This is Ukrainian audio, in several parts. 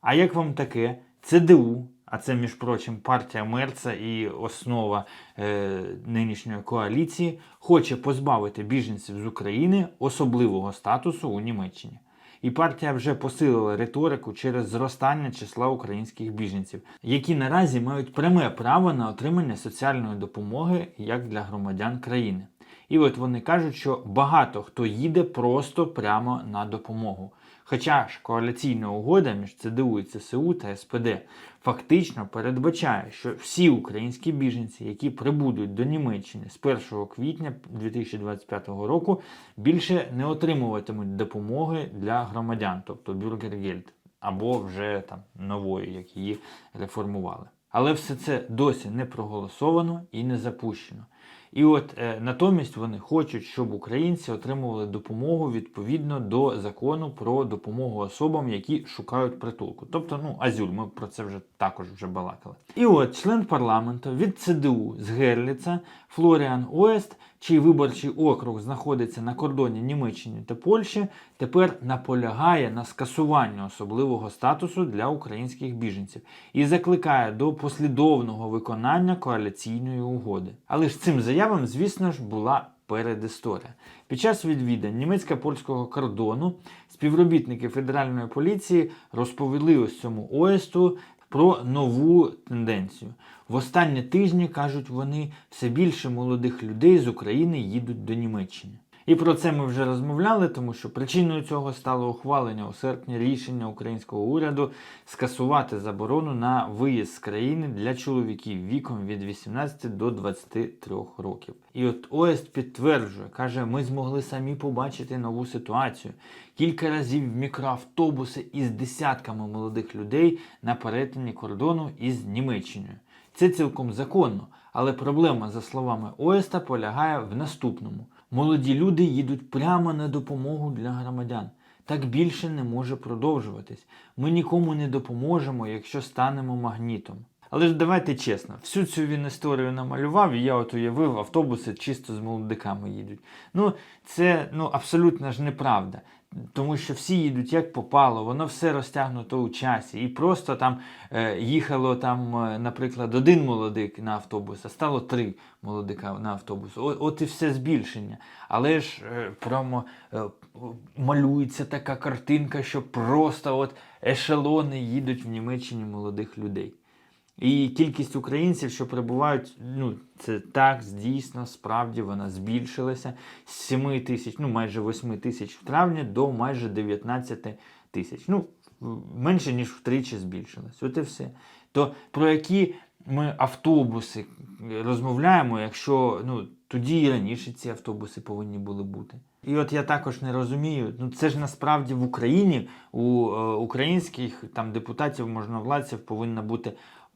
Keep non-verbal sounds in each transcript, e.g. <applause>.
А як вам таке? ЦДУ, а це, між прочим, партія Мерца і основа е, нинішньої коаліції, хоче позбавити біженців з України особливого статусу у Німеччині. І партія вже посилила риторику через зростання числа українських біженців, які наразі мають пряме право на отримання соціальної допомоги як для громадян країни. І от вони кажуть, що багато хто їде просто прямо на допомогу. Хоча ж коаліційна угода між ЦДУ і ЦСУ та СПД фактично передбачає, що всі українські біженці, які прибудуть до Німеччини з 1 квітня 2025 року, більше не отримуватимуть допомоги для громадян, тобто бюргергельд, або вже там нової, як її реформували. Але все це досі не проголосовано і не запущено. І от е, натомість вони хочуть, щоб українці отримували допомогу відповідно до закону про допомогу особам, які шукають притулку. Тобто, ну, азюль, ми про це вже також вже балакали. І от член парламенту від ЦДУ з Герліца Флоріан Оест, чий виборчий округ знаходиться на кордоні Німеччини та Польщі, тепер наполягає на скасуванні особливого статусу для українських біженців і закликає до послідовного виконання коаліційної угоди. Але ж цим заявам, звісно ж, була передісторія. Під час відвідань німецько-польського кордону співробітники федеральної поліції розповіли ось цьому ОЕСТу про нову тенденцію. В останні тижні, кажуть вони, все більше молодих людей з України їдуть до Німеччини. І про це ми вже розмовляли, тому що причиною цього стало ухвалення у серпні рішення українського уряду скасувати заборону на виїзд з країни для чоловіків віком від 18 до 23 років. І от ОЕСТ підтверджує, каже, ми змогли самі побачити нову ситуацію. Кілька разів в мікроавтобуси із десятками молодих людей на перетині кордону із Німеччиною. Це цілком законно, але проблема, за словами Оеста, полягає в наступному: молоді люди їдуть прямо на допомогу для громадян. Так більше не може продовжуватись. Ми нікому не допоможемо, якщо станемо магнітом. Але ж давайте чесно, всю цю він історію намалював, і я от уявив, автобуси чисто з молодиками їдуть. Ну, це ну, абсолютно ж неправда. Тому що всі їдуть як попало, воно все розтягнуто у часі. І просто там е, їхало там, е, наприклад, один молодик на автобус, а стало три молодика на автобус. О, от і все збільшення. Але ж е, прямо е, малюється така картинка, що просто от ешелони їдуть в Німеччині молодих людей. І кількість українців, що прибувають, ну це так, дійсно, справді вона збільшилася з 7 тисяч, ну майже 8 тисяч в травні до майже 19 тисяч. Ну, менше ніж втричі збільшилась. От і все. То про які ми автобуси розмовляємо, якщо ну, тоді і раніше ці автобуси повинні були бути. І от я також не розумію, ну це ж насправді в Україні у е, українських там депутатів, можновладців повинна бути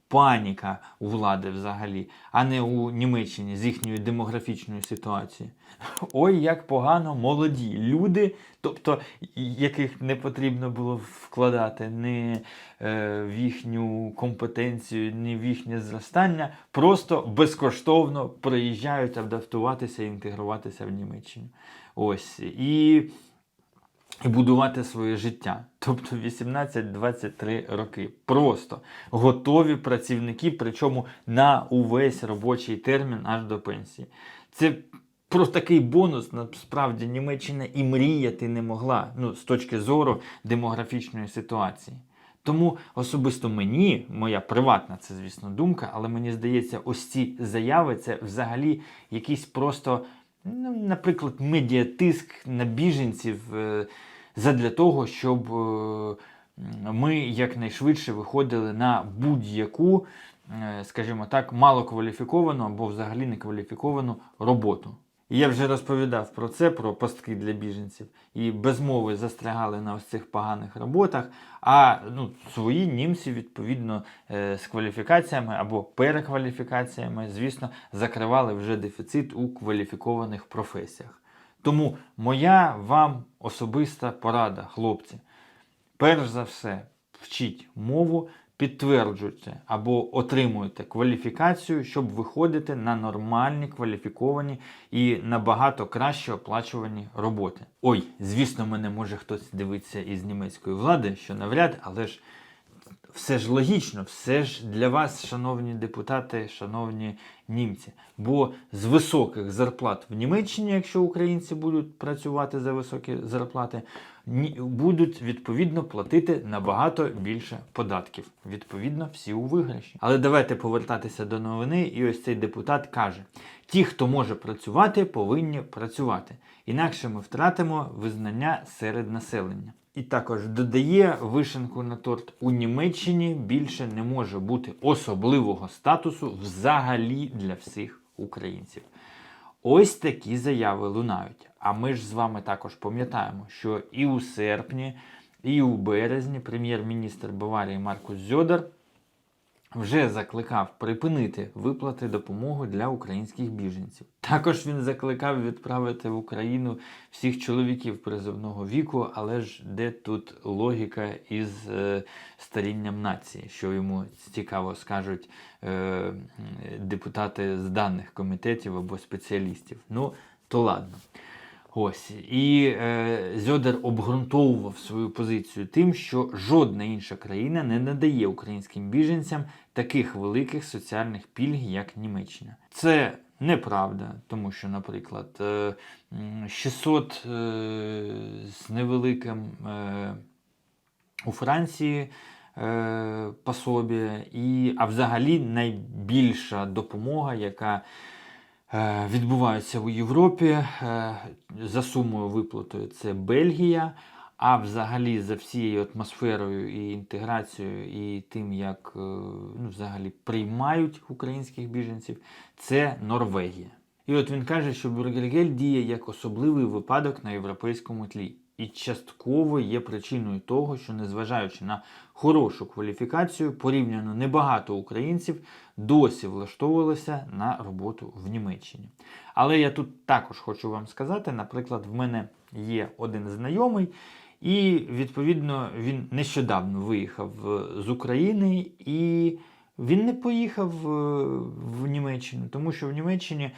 паніка у влади взагалі, а не у Німеччині з їхньою демографічною ситуацією. <laughs> Ой, як погано молоді люди, тобто яких не потрібно було вкладати ні е, в їхню компетенцію, ні в їхнє зростання, просто безкоштовно приїжджають адаптуватися і інтегруватися в Німеччину. Ось. І і будувати своє життя. Тобто 18-23 роки. Просто готові працівники, причому на увесь робочий термін аж до пенсії. Це про такий бонус насправді Німеччина і мріяти не могла ну, з точки зору демографічної ситуації. Тому особисто мені, моя приватна, це, звісно, думка, але мені здається, ось ці заяви це взагалі якийсь просто, наприклад, медіатиск на біженців е, задля того, щоб е, ми якнайшвидше виходили на будь-яку, е, скажімо так, малокваліфіковану або взагалі некваліфіковану роботу. Я вже розповідав про це, про пастки для біженців, і без мови застрягали на ось цих поганих роботах. А ну, свої німці, відповідно, е, з кваліфікаціями або перекваліфікаціями, звісно, закривали вже дефіцит у кваліфікованих професіях. Тому моя вам особиста порада, хлопці. Перш за все, вчіть мову, підтверджуйте або отримуєте кваліфікацію, щоб виходити на нормальні, кваліфіковані і набагато краще оплачувані роботи. Ой, звісно, мене може хтось дивитися із німецької влади, що навряд, але ж все ж логічно, все ж для вас, шановні депутати, шановні німці. Бо з високих зарплат в Німеччині, якщо українці будуть працювати за високі зарплати, будуть відповідно платити набагато більше податків. Відповідно, всі у виграші. Але давайте повертатися до новини. І ось цей депутат каже: ті, хто може працювати, повинні працювати. Інакше ми втратимо визнання серед населення. І також додає вишенку на торт у Німеччині більше не може бути особливого статусу взагалі для всіх українців. Ось такі заяви лунають. А ми ж з вами також пам'ятаємо, що і у серпні, і у березні прем'єр-міністр Баварії Маркус Зьодер вже закликав припинити виплати допомоги для українських біженців. Також він закликав відправити в Україну всіх чоловіків призовного віку, але ж де тут логіка із е, старінням нації, що йому цікаво скажуть е, депутати з даних комітетів або спеціалістів. Ну, то ладно. Ось і е, Зьодер обґрунтовував свою позицію тим, що жодна інша країна не надає українським біженцям таких великих соціальних пільг, як Німеччина. Це неправда, тому що, наприклад, е, 600 е, з невеликим е, у Франції е, пособі, і, а взагалі найбільша допомога, яка е, відбувається у Європі е, за сумою виплатою це Бельгія. А взагалі за всією атмосферою і інтеграцією, і тим, як е, ну, взагалі приймають українських біженців, це Норвегія. І от він каже, що Бургельгель діє як особливий випадок на європейському тлі. І частково є причиною того, що незважаючи на хорошу кваліфікацію, порівняно небагато українців досі влаштовувалися на роботу в Німеччині. Але я тут також хочу вам сказати, наприклад, в мене є один знайомий, і відповідно він нещодавно виїхав е, з України, і він не поїхав е, в Німеччину, тому що в Німеччині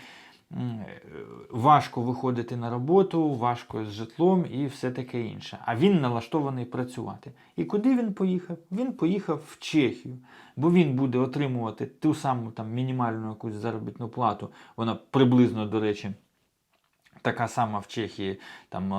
важко виходити на роботу, важко з житлом і все таке інше. А він налаштований працювати. І куди він поїхав? Він поїхав в Чехію, бо він буде отримувати ту саму там мінімальну якусь заробітну плату. Вона приблизно, до речі. Така сама в Чехії там е,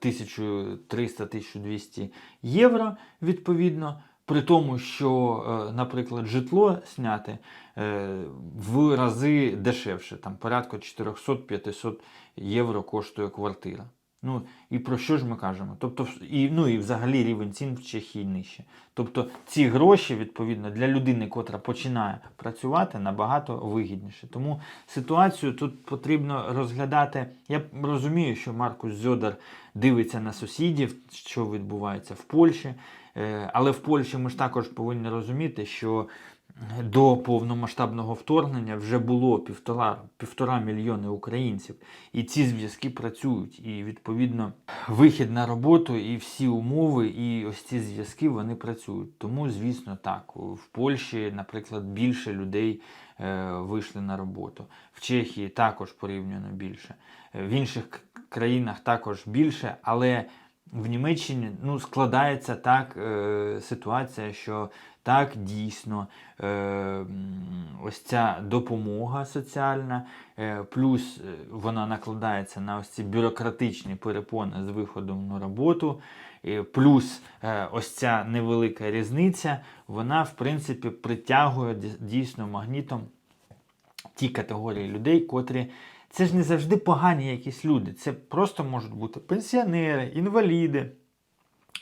1300-1200 євро відповідно. При тому, що, е, наприклад, житло зняти е, в рази дешевше, там порядку 400-500 євро коштує квартира. Ну і про що ж ми кажемо? Тобто, і, ну і взагалі рівень цін в Чехії нижче. Тобто ці гроші, відповідно, для людини, котра починає працювати, набагато вигідніше. Тому ситуацію тут потрібно розглядати. Я розумію, що Маркус Зьодер дивиться на сусідів, що відбувається в Польщі. Е, Але в Польщі ми ж також повинні розуміти, що до повномасштабного вторгнення вже було півтора, півтора мільйони українців, і ці зв'язки працюють. І відповідно вихід на роботу і всі умови, і ось ці зв'язки вони працюють. Тому, звісно, так в Польщі, наприклад, більше людей е, вийшли на роботу. В Чехії також порівняно більше. Е, В інших країнах також більше, але в Німеччині ну, складається так е, ситуація, що так дійсно е, ось ця допомога соціальна, е, плюс е, вона накладається на ось ці бюрократичні перепони з виходом на роботу. Плюс ось ця невелика різниця, вона в принципі притягує дійсно магнітом ті категорії людей, котрі це ж не завжди погані якісь люди. Це просто можуть бути пенсіонери, інваліди.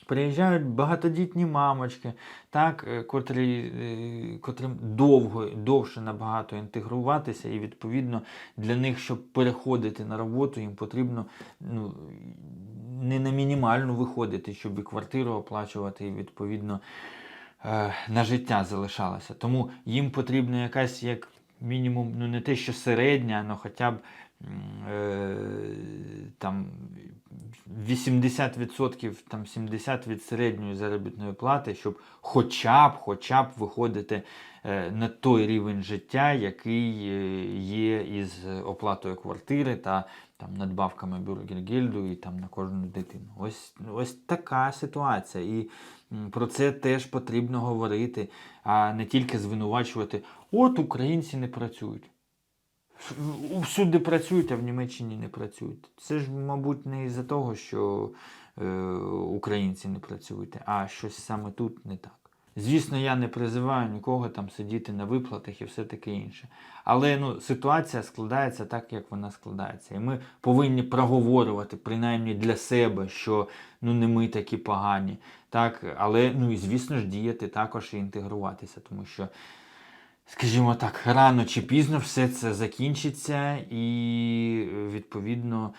Приїжджають багатодітні мамочки, так, е, котрі, е, котрим довго, довше набагато інтегруватися, і відповідно для них, щоб переходити на роботу, їм потрібно ну, не на мінімальну виходити, щоб і квартиру оплачувати, і відповідно е, на життя залишалося. Тому їм потрібна якась як мінімум, ну не те, що середня, але хоча б там 80%, там 70% від середньої заробітної плати, щоб хоча б, хоча б виходити е, на той рівень життя, який е, є із оплатою квартири та там надбавками Бюргергельду і там на кожну дитину. Ось, ось така ситуація. І про це теж потрібно говорити, а не тільки звинувачувати, от українці не працюють. Всюди працюють, а в Німеччині не працюють. Це ж, мабуть, не із-за того, що е, українці не працюють, а щось саме тут не так. Звісно, я не призиваю нікого там сидіти на виплатах і все таке інше. Але ну, ситуація складається так, як вона складається. І ми повинні проговорювати, принаймні для себе, що ну не ми такі погані. Так? Але ну і звісно ж діяти також і інтегруватися, тому що скажімо так, рано чи пізно все це закінчиться, і відповідно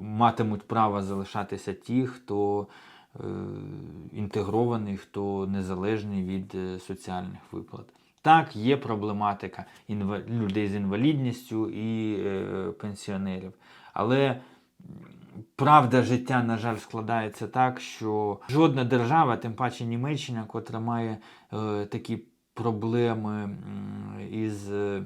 матимуть право залишатися ті, хто е, інтегрований, хто незалежний від е, соціальних виплат. Так, є проблематика людей з інвалідністю і е, пенсіонерів. Але правда життя, на жаль, складається так, що жодна держава, тим паче Німеччина, котра має такі проблеми із е,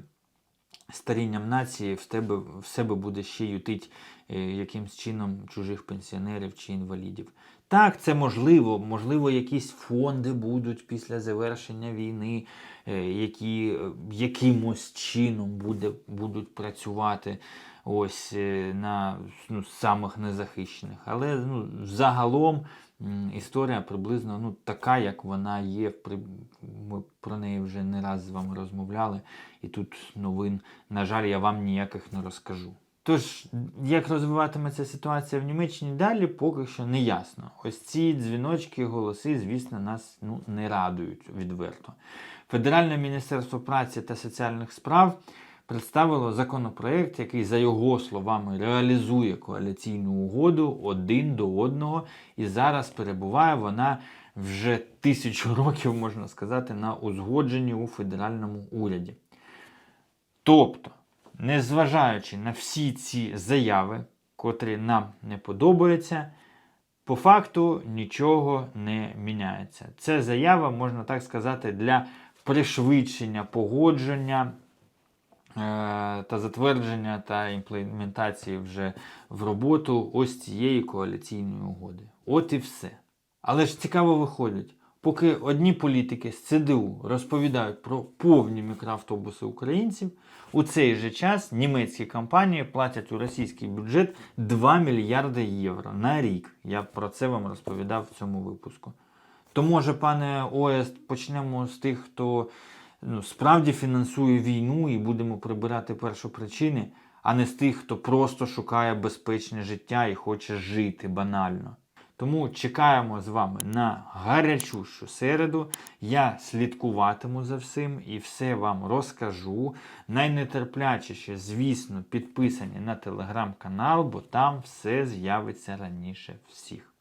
старінням нації, в тебе в себе буде ще ютить е, якимсь чином чужих пенсіонерів чи інвалідів. Так, це можливо, можливо, якісь фонди будуть після завершення війни, е, які якимось чином буде, будуть працювати ось е, на ну, самих незахищених. Але ну, загалом історія приблизно ну, така, як вона є. Ми про неї вже не раз з вами розмовляли, і тут новин, на жаль, я вам ніяких не розкажу. Тож, як розвиватиметься ситуація в Німеччині далі, поки що не ясно. Ось ці дзвіночки, голоси, звісно, нас ну, не радують відверто. Федеральне міністерство праці та соціальних справ представило законопроект, який, за його словами, реалізує коаліційну угоду один до одного, і зараз перебуває вона вже тисячу років, можна сказати, на узгодженні у федеральному уряді. Тобто, незважаючи на всі ці заяви, котрі нам не подобаються, по факту нічого не міняється. Це заява, можна так сказати, для пришвидшення погодження та затвердження та імплементації вже в роботу ось цієї коаліційної угоди. От і все. Але ж цікаво виходить, поки одні політики з ЦДУ розповідають про повні мікроавтобуси українців, у цей же час німецькі компанії платять у російський бюджет 2 мільярди євро на рік. Я про це вам розповідав в цьому випуску. То може, пане Оест, почнемо з тих, хто ну, справді фінансує війну і будемо прибирати першопричини, а не з тих, хто просто шукає безпечне життя і хоче жити банально. Тому чекаємо з вами на гарячущу середу. Я слідкуватиму за всім і все вам розкажу. Найнетерплячіше, звісно, підписані на телеграм-канал, бо там все з'явиться раніше всіх.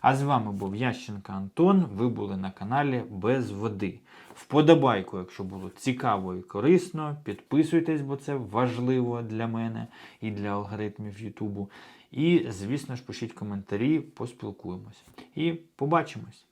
А з вами був Ященко Антон. Ви були на каналі Без води. Вподобайку, якщо було цікаво і корисно. Підписуйтесь, бо це важливо для мене і для алгоритмів Ютубу. І, звісно ж, пишіть коментарі, поспілкуємось. І побачимось!